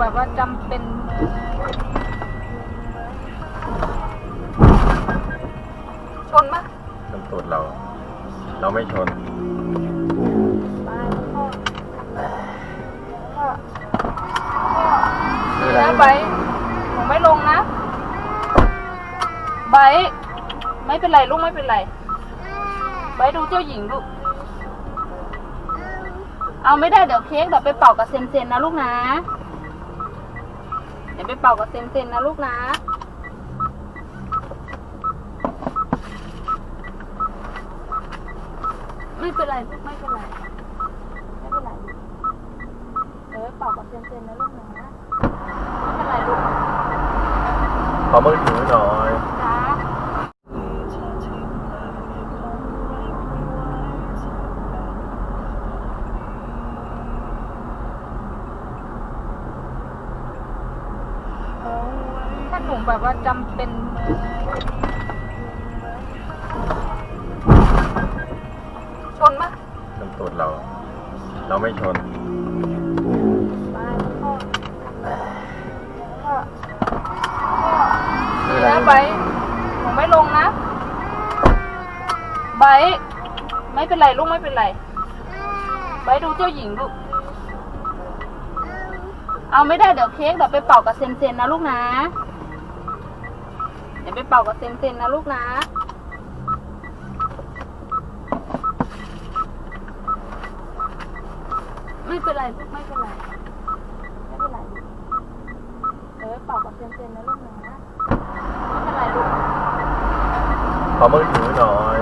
แบบว่าจำเป็นชนปะชนตูดเรา เราไม่ชนตายแล้วพ่อพ่อคือพ่ออะไรนะไบร์ทหนูไม่ลงนะไบร์ทไม่เป็นไรลูกไม่เป็นไรไบร์ทดูเจ้าหญิงลูก เอาไม่ได้เดี๋ยวเค้กเดี๋ยวไปเป่ากับเซนเซนนะลูกนะเดี๋ยวไปเป่ากับเซนเซนนะลูกนะ ไม่เป็นไรลูกไม่เป็นไร ไม่เป็นไร เดี๋ยวไปเป่ากับเซนเซนนะลูกนะ ไม่เป็นไรลูก ขอมือถือหน่อย จ้าถ้าหนูแบบว่าจำเป็นชนปะชนตูดเรา เราไม่ชนตายแล้วพ่อพ่อคือพ่ออะไรนะไบร์ทหนูไม่ลงนะ ไบร์ทไม่เป็นไรลูกไม่เป็นไร ไบร์ทดูเจ้าหญิงลูก เอาไม่ได้เดี๋ยวเค้กเดี๋ยวไปเป่ากับเซนเซนนะลูกนะเดี๋ยวไปเป่ากับเซนเซนนะลูกนะไม่เป็นไรลูกไม่เป็นไรไม่เป็นไรเดี๋ยวไปเป่ากับเซนเซนนะลูกนะไม่เป็นไรลูก ขอมือถือหน่อย